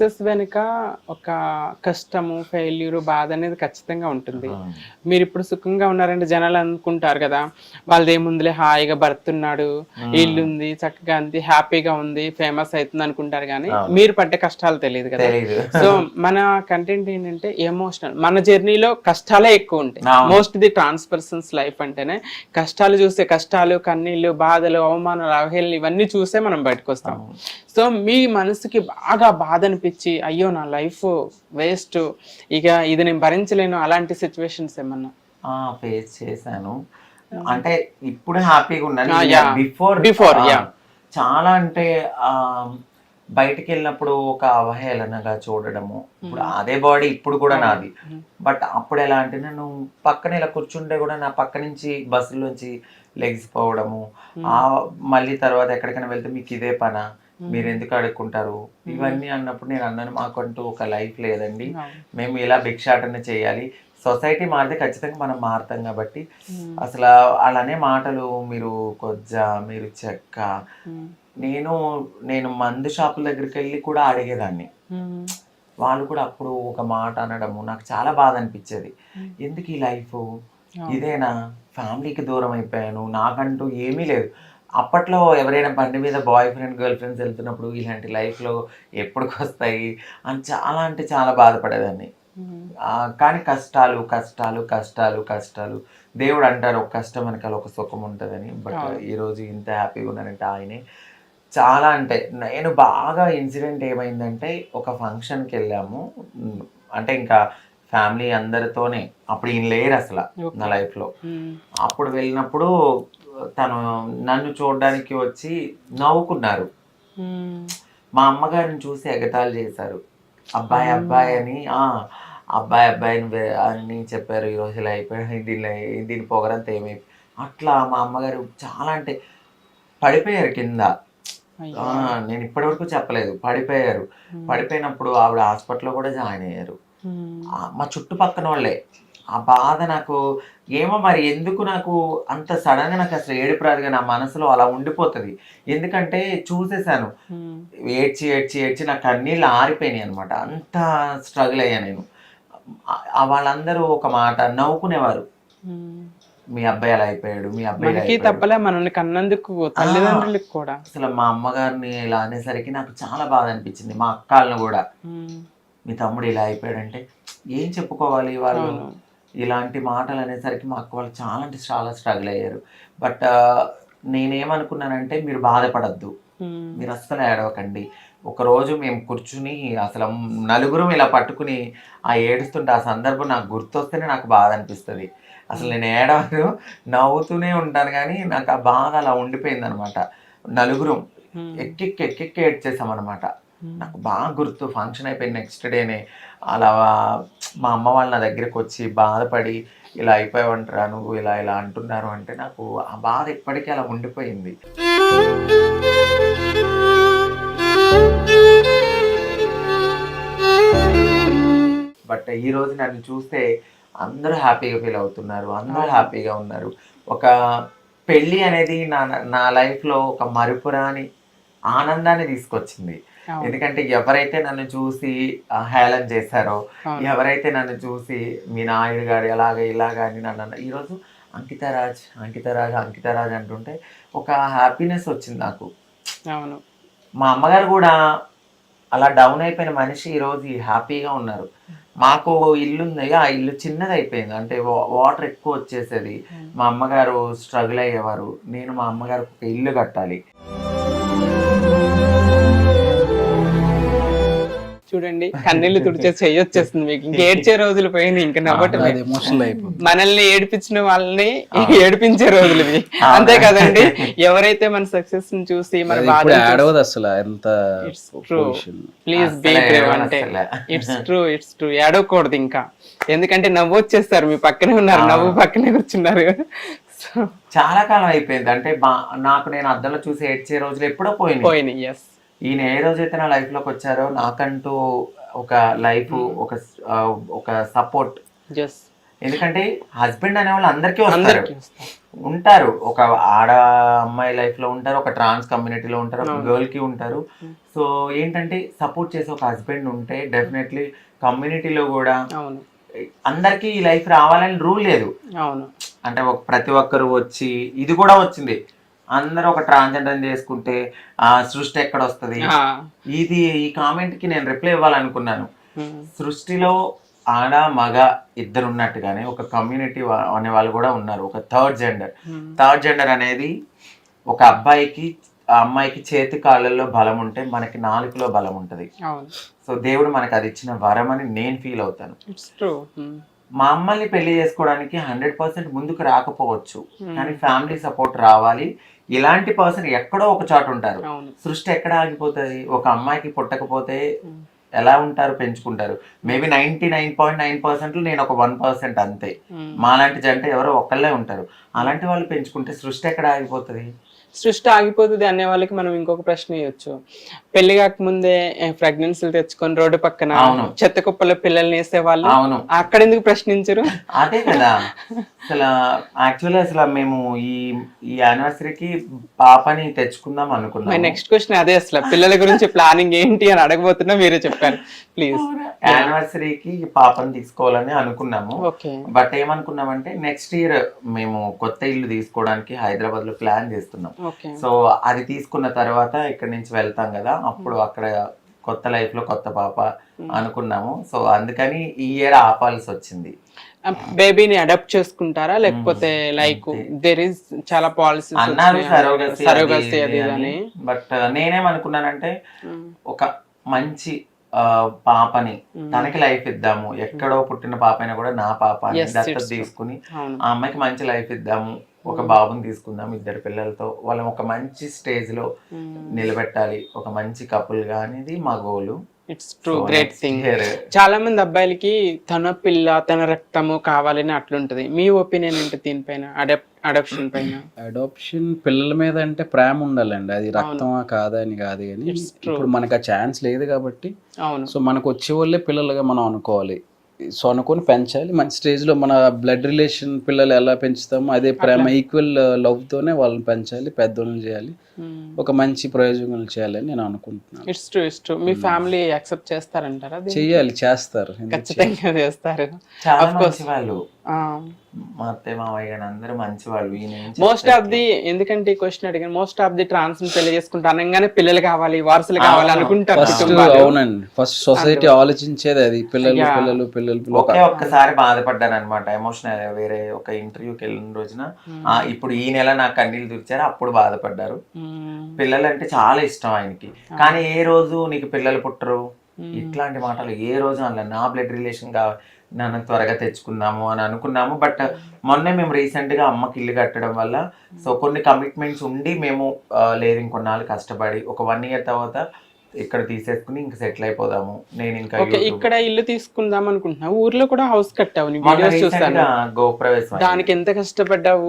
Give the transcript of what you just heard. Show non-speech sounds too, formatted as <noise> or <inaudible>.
Success వెనుక ఒక కష్టము ఫెయిల్యూర్ బాధ అనేది ఖచ్చితంగా ఉంటుంది. మీరు ఇప్పుడు సుఖంగా ఉన్నారంటే జనాలు అనుకుంటారు కదా వాళ్ళది ఏముందిలే హాయిగా భర్తున్నాడు ఇల్లు ఉంది చక్కగా ఉంది హ్యాపీగా ఉంది ఫేమస్ అవుతుంది అనుకుంటారు కానీ. మీరు పడ్డే కష్టాలు తెలియదు కదా. సో మన కంటెంట్ ఏంటంటే ఎమోషనల్ మన జర్నీలో కష్టాలే ఎక్కువ ఉంటాయి. Most the trans persons life అంటేనే కష్టాలు చూస్తే కష్టాలు కన్నీళ్ళు బాధలు అవమానాలు అవహేళన ఇవన్నీ చూసే మనం బయటకు వస్తాం. సో మీ మనసుకి బాగా బాధ అనిపించి అయ్యో నా లైఫ్ వేస్ట్. ఇక ఇది నేను భరించలేను. అలాంటి సిచ్యువేషన్స్ ఏమన్నా? ఫేస్ చేశాను. అంటే ఇప్పుడు హ్యాపీగా ఉన్నాను. Before yeah. చాలా అంటే బయటికి వెళ్ళినప్పుడు ఒక అవహేళనగా చూడడము. ఇప్పుడు అదే బాడీ ఇప్పుడు కూడా నాది. బట్ అప్పుడు ఎలా అంటే నేను పక్కన ఇలా కూర్చుంటే కూడా నా పక్క నుంచి బస్సులోంచి లెగ్స్ పోవడము. ఆ మళ్ళీ తర్వాత ఎక్కడికైనా వెళ్తే మీకు ఇదే పనా? మీరు ఎందుకు అడుక్కుంటారు? ఇవన్నీ అన్నప్పుడు నేను అన్నాను మాకంటూ ఒక లైఫ్ లేదండి. మేము ఇలా భిక్షాటన చేయాలి. సొసైటీ మారితే ఖచ్చితంగా మనం మారుతాం కాబట్టి అసలు అలానే మాటలు మీరు కొజ్జ మీరు చెక్క. నేను నేను మందు షాపుల దగ్గరికి వెళ్ళి కూడా అడిగేదాన్ని. వాళ్ళు కూడా అప్పుడు ఒక మాట అనడము నాకు చాలా బాధ అనిపించేది. ఎందుకు ఈ లైఫ్ ఇదేనా? ఫ్యామిలీకి దూరం అయిపోయాను. నాకంటూ ఏమీ లేదు. అప్పట్లో ఎవరైనా బండి మీద బాయ్ ఫ్రెండ్ గర్ల్ ఫ్రెండ్స్ వెళ్తున్నప్పుడు ఇలాంటి లైఫ్లో ఎప్పటికి వస్తాయి అని చాలా అంటే చాలా బాధపడేదాన్ని. కానీ కష్టాలు కష్టాలు కష్టాలు కష్టాలు. దేవుడు అంటారు ఒక కష్టం వెనకాల ఒక సుఖం ఉంటుందని. బట్. ఈరోజు ఇంత హ్యాపీగా ఉన్నానంటే ఆయనే చాలా అంటే నేను బాగా ఇన్సిడెంట్ ఏమైందంటే ఒక ఫంక్షన్కి వెళ్ళాము. అంటే ఇంకా ఫ్యామిలీ అందరితోనే. అప్పుడు ఈయన లేరు అసలు నా లైఫ్లో. అప్పుడు వెళ్ళినప్పుడు తను నన్ను చూడడానికి వచ్చి నవ్వుకున్నారు. మా అమ్మగారిని చూసి ఎగతాళి చేశారు. అబ్బాయి అబ్బాయి అని ఆ అబ్బాయి అబ్బాయిని వే- అని చెప్పారు. ఈ రోజు ఇలా అయిపోయాడు దీని దీని పొగరంతా ఏమైపోయి అట్లా మా అమ్మగారు చాలా అంటే పడిపోయారు కింద. నేను ఇప్పటివరకు చెప్పలేదు. పడిపోయారు. పడిపోయినప్పుడు ఆవిడ హాస్పిటల్లో కూడా జాయిన్ అయ్యారు. మా చుట్టుపక్కన వాళ్ళే ఆ బాధ నాకు ఏమో మరి ఎందుకు నాకు అంత సడన్గా నాకు అసలు ఏడుపు రాదుగా నా మనసులో అలా ఉండిపోతుంది. ఎందుకంటే చూసేసాను ఏడ్చి ఏడ్చి ఏడ్చి నా కన్నీళ్ళు ఆరిపోయినాయి అనమాట అంత స్ట్రగుల్ అయ్యా నేను. వాళ్ళందరూ ఒక మాట నవ్వుకునేవారు. మీ అబ్బాయి అలా అయిపోయాడు మీ అబ్బాయి. తప్పలే మనల్ని కన్నందుకు తల్లిదండ్రులకు కూడా. అసలు మా అమ్మగారిని ఇలా అనేసరికి నాకు చాలా బాధ అనిపించింది మా అక్కలను కూడా. మీ తమ్ముడు ఇలా అయిపోయాడంటే ఏం చెప్పుకోవాలి వాళ్ళు. ఇలాంటి మాటలు అనేసరికి మా అక్క వాళ్ళు చాలా అంటే చాలా స్ట్రగుల్ అయ్యారు. బట్ నేనేమనుకున్నానంటే మీరు బాధపడద్దు. ఉమ్, మీరు అస్సలు ఏడవకండి. ఒకరోజు మేము కూర్చుని అసలు నలుగురం ఇలా పట్టుకుని ఆ ఏడుస్తుంటే ఆ సందర్భం నాకు గుర్తొస్తేనే నాకు బాధ అనిపిస్తుంది. అసలు నేను ఏడవను నవ్వుతూనే ఉంటాను కానీ నాకు ఆ బాధ అలా ఉండిపోయింది అనమాట నలుగురం ఉమ్, ఎక్కెక్కి ఎక్కెక్కి ఏడ్చేసాం అనమాట. నాకు బాగా గుర్తు. ఫంక్షన్ అయిపోయిన నెక్స్ట్ డేనే అలా మా అమ్మ వాళ్ళ నా దగ్గరికి వచ్చి బాధపడి ఇలా అయిపోయావంటరా నువ్వు ఇలా ఇలా అంటున్నారు అంటే నాకు ఆ బాధ ఇప్పటికీ అలా ఉండిపోయింది. బట్ ఈ రోజు నన్ను చూస్తే అందరూ హ్యాపీగా ఫీల్ అవుతున్నారు అందరూ హ్యాపీగా ఉన్నారు. ఒక పెళ్ళి అనేది నా నా లైఫ్లో ఒక మరుపురాని ఆనందాన్ని తీసుకొచ్చింది. ఎందుకంటే ఎవరైతే నన్ను చూసి హేళన చేశారో. ఎవరైతే నన్ను చూసి మీ నాయుడు గారు ఎలాగ ఇలాగ అని నన్ను ఈరోజు అంకితరాజ్ అంకితరాజ్ అంకితరాజ్ అంటుంటే ఒక హ్యాపీనెస్ వచ్చింది నాకు. అవును. మా అమ్మగారు కూడా అలా డౌన్ అయిపోయిన మనిషి ఈరోజు హ్యాపీగా ఉన్నారు. మాకు ఇల్లు ఉంది. ఆ ఇల్లు చిన్నది అయిపోయింది అంటే వాటర్ ఎక్కువ వచ్చేసేది. మా అమ్మగారు స్ట్రగుల్ అయ్యేవారు. నేను మా అమ్మగారు ఒక ఇల్లు కట్టాలి. కన్నీళ్ళు <laughs> తుడిచే చెయ్యొచ్చేస్తుంది మీకు. ఇంక <laughs> ఏడ్చే రోజులు పోయినాయి ఇంకా నవ్వటమే అయిపోతుంది. మనల్ని ఏడిపించిన వాళ్ళని ఏడిపించే రోజులు ఇవి. అంతే కదండి. <laughs> ఎవరైతే మన సక్సెస్ని చూసి మన బాధ అసలు ఎంత ప్లీజ్ బీ బ్రేవ్ అంటే. ఇట్స్ ట్రూ ఇట్స్ ట్రూ ఏడవకూడదు ఇంకా. ఎందుకంటే నవ్వు వచ్చేస్తారు మీ పక్కనే ఉన్నారు. నవ్వు పక్కనే కూర్చున్నారు. సో చాలా కాలం అయిపోయింది. అంటే బా- నాకు నేను అద్దంలో చూసి ఏడ్చే రోజులు ఎప్పుడో పోయినాయి. పోయినాయి ఎస్ ఈయన ఏ రోజైతే నా లైఫ్లోకి వచ్చారో నాకంటూ ఒక లైఫ్ ఒక ఆ, ఒక సపోర్ట్. ఎందుకంటే హస్బెండ్ అనే వాళ్ళు అందరికీ వస్తారు. ఉంటారు. ఒక ఆడ అమ్మాయి లైఫ్లో ఉంటారు ఒక ట్రాన్స్ కమ్యూనిటీలో ఉంటారు ఒక గర్ల్కి ఉంటారు. సో ఏంటంటే సపోర్ట్ చేసే ఒక హస్బెండ్ ఉంటే డెఫినెట్లీ కమ్యూనిటీలో కూడా అందరికీ ఈ లైఫ్ రావాలని రూల్ లేదు. అవును. అంటే ఒక ప్రతి ఒక్కరు వచ్చి ఇది కూడా వచ్చింది. అందరూ ఒక ట్రాన్స్జెండర్ చేసుకుంటే ఆ సృష్టి ఎక్కడ వస్తుంది ఇది ఈ కామెంట్కి నేను రిప్లై ఇవ్వాలనుకున్నాను. సృష్టిలో ఆడ మగ ఇద్దరు ఉన్నట్టుగానే ఒక కమ్యూనిటీ అనే వాళ్ళు కూడా ఉన్నారు ఒక థర్డ్ జెండర్. థర్డ్ జెండర్ అనేది ఒక అబ్బాయికి ఆ అమ్మాయికి చేతి కాళ్ళల్లో బలం ఉంటే మనకి నాలుగులో బలం ఉంటుంది. సో దేవుడు మనకి అది ఇచ్చిన వరం అని నేను ఫీల్ అవుతాను. మా అమ్మల్ని పెళ్ళి చేసుకోవడానికి హండ్రెడ్ పర్సెంట్ ముందుకు రాకపోవచ్చు. కానీ ఫ్యామిలీ సపోర్ట్ రావాలి. ఇలాంటి పర్సన్ ఎక్కడో ఒక చోట ఉంటారు. సృష్టి ఎక్కడ ఆగిపోతుంది? ఒక అమ్మాయికి పుట్టకపోతే ఎలా ఉంటారు? పెంచుకుంటారు. Maybe ninety nine point nine percent నేను ఒక వన్ పర్సెంట్ అంతే. మాలాంటి జంట ఎవరో ఒక్కళ్ళే ఉంటారు. అలాంటి వాళ్ళు పెంచుకుంటే సృష్టి ఎక్కడ ఆగిపోతుంది? సృష్టి ఆగిపోతుంది అనే వాళ్ళకి మనం ఇంకొక ప్రశ్న ఇవ్వచ్చు పెళ్ళి కాకముందే ప్రెగ్నెన్సీలు తెచ్చుకొని రోడ్డు పక్కన. చెత్త కుప్పలో పిల్లల్ని వేసే వాళ్ళు అవును. అక్కడ ఎందుకు ప్రశ్నించరు? అదే కదా. అసలు యాక్చువల్లీ అసలు మేము ఈ ఈ యానివర్సరీకి పాపని తెచ్చుకుందాం అనుకున్నాం నెక్స్ట్ క్వశ్చన్ అదే అసలు. పిల్లల గురించి ప్లానింగ్ ఏంటి అని అడగబోతున్నా మీరే చెప్పారు ప్లీజ్ యానివర్సరీకి పాపని తీసుకోవాలని అనుకున్నాము. ఓకే బట్ ఏమనుకున్నామంటే నెక్స్ట్ ఇయర్ మేము కొత్త ఇల్లు తీసుకోవడానికి హైదరాబాద్లో ప్లాన్ చేస్తున్నాం. సో అది తీసుకున్న తర్వాత ఇక్కడ నుంచి వెళ్తాం కదా అప్పుడు అక్కడ కొత్త లైఫ్లో కొత్త పాప అనుకున్నాము. సో అందుకని ఈ ఇయర్ ఆపాల్సి వచ్చింది. బేబీని అడాప్ట్ చేసుకుంటారా? లేకపోతే లైక్ దేర్ ఇస్ చాలా పాలసీస్ అన్నారు సరోగసి బట్ నేనేమనుకున్నానంటే ఒక మంచి పాపని. తనకి లైఫ్ ఇద్దాము. ఎక్కడో పుట్టిన పాప అయినా కూడా నా పాప అని దత్తత. తీసుకుని ఆ అమ్మాయికి మంచి లైఫ్ ఇద్దాము. ఒక బాబుని తీసుకుందాం ఇద్దరు పిల్లలతో. వాళ్ళని ఒక మంచి స్టేజ్లో నిలబెట్టాలి. ఒక మంచి కపుల్గా అనేది మా goal it's true great thing చాలా మంది అబ్బాయిలకి తన పిల్ల తన రక్తము కావాలని అట్లుంటది. మీ ఒపీనియన్ ఏంటి దీనిపైన? అడాప్ అడాప్షన్ పైన. అడాప్షన్ పిల్లల మీద అంటే ప్రేమ ఉండాలండి. అది రక్తమా కాదా అని కాదు కానీ. ఇప్పుడు మనకు ఆ ఛాన్స్ లేదు కాబట్టి అవును. సో మనకు వచ్చే వాళ్ళే పిల్లలుగా మనం అనుకోవాలి. సో అనుకొని పెంచాలి. మంచి స్టేజ్లో మన బ్లడ్ రిలేషన్ పిల్లలు ఎలా పెంచుతామో అదే ప్రేమ ఈక్వల్ లవ్ తోనే వాళ్ళని పెంచాలి పెద్దోళ్ళని చేయాలి. ఒక మంచి ప్రయోజనాలు చేయాలని నేను అనుకుంటున్నాను. ఇట్స్ ట్రూ ఇట్స్ ట్రూ మీ ఫ్యామిలీ యాక్సెప్ట్ చేస్తారంటారా? చెయ్యాలి చేస్తారు. ఖచ్చితంగా చేస్తారు. వాళ్ళు. మా అత్తయ్య మావయ్య అందరూ మంచి వాళ్ళు మోస్ట్ ఆఫ్ ది ఎందుకంటే ఈ క్వశ్చన్ అడిగాను మోస్ట్ ఆఫ్ ది ట్రాన్స్ పెళ్ళి చేసుకుంటా అనగానే పిల్లలు కావాలి వారసులు కావాలి అనుకుంటారు. అవునండి. ఫస్ట్ సొసైటీ ఆలోచించేది అది. పిల్లలు. పిల్లలు పిల్లలు ఒకే ఒక్కసారి బాధపడ్డాను అనమాట ఎమోషనల్ వేరే ఒక ఇంటర్వ్యూకి వెళ్ళిన రోజున ఆ, ఇప్పుడు ఈ నెల నాకు కన్నీళ్ళు తుడిచారు అప్పుడు బాధపడ్డారు. మ్మ్. పిల్లలు అంటే చాలా ఇష్టం ఆయనకి. కానీ ఏ రోజు నీకు పిల్లలు పుట్టరు? ఇట్లాంటి మాటలు ఏ రోజు అనలే నా బ్లడ్ రిలేషన్గా నన్ను త్వరగా తెచ్చుకుందాము అని అనుకున్నాము. బట్ మొన్నే మేము రీసెంట్గా అమ్మకి ఇల్లు కట్టడం వల్ల సో కొన్ని కమిట్మెంట్స్ ఉండి మేము లేదు ఇంకొన్నాళ్ళు కష్టపడి ఒక వన్ ఇయర్ తర్వాత ఇక్కడ తీసేసుకుని ఇంకా సెటిల్ అయిపోదాము. నేను ఇంకా ఇక్కడ ఇల్లు తీసుకుందాం అనుకుంటున్నా ఊర్లో కూడా హౌస్ కట్టావు. గోప్రవేశం. దానికి ఎంత కష్టపడ్డావు?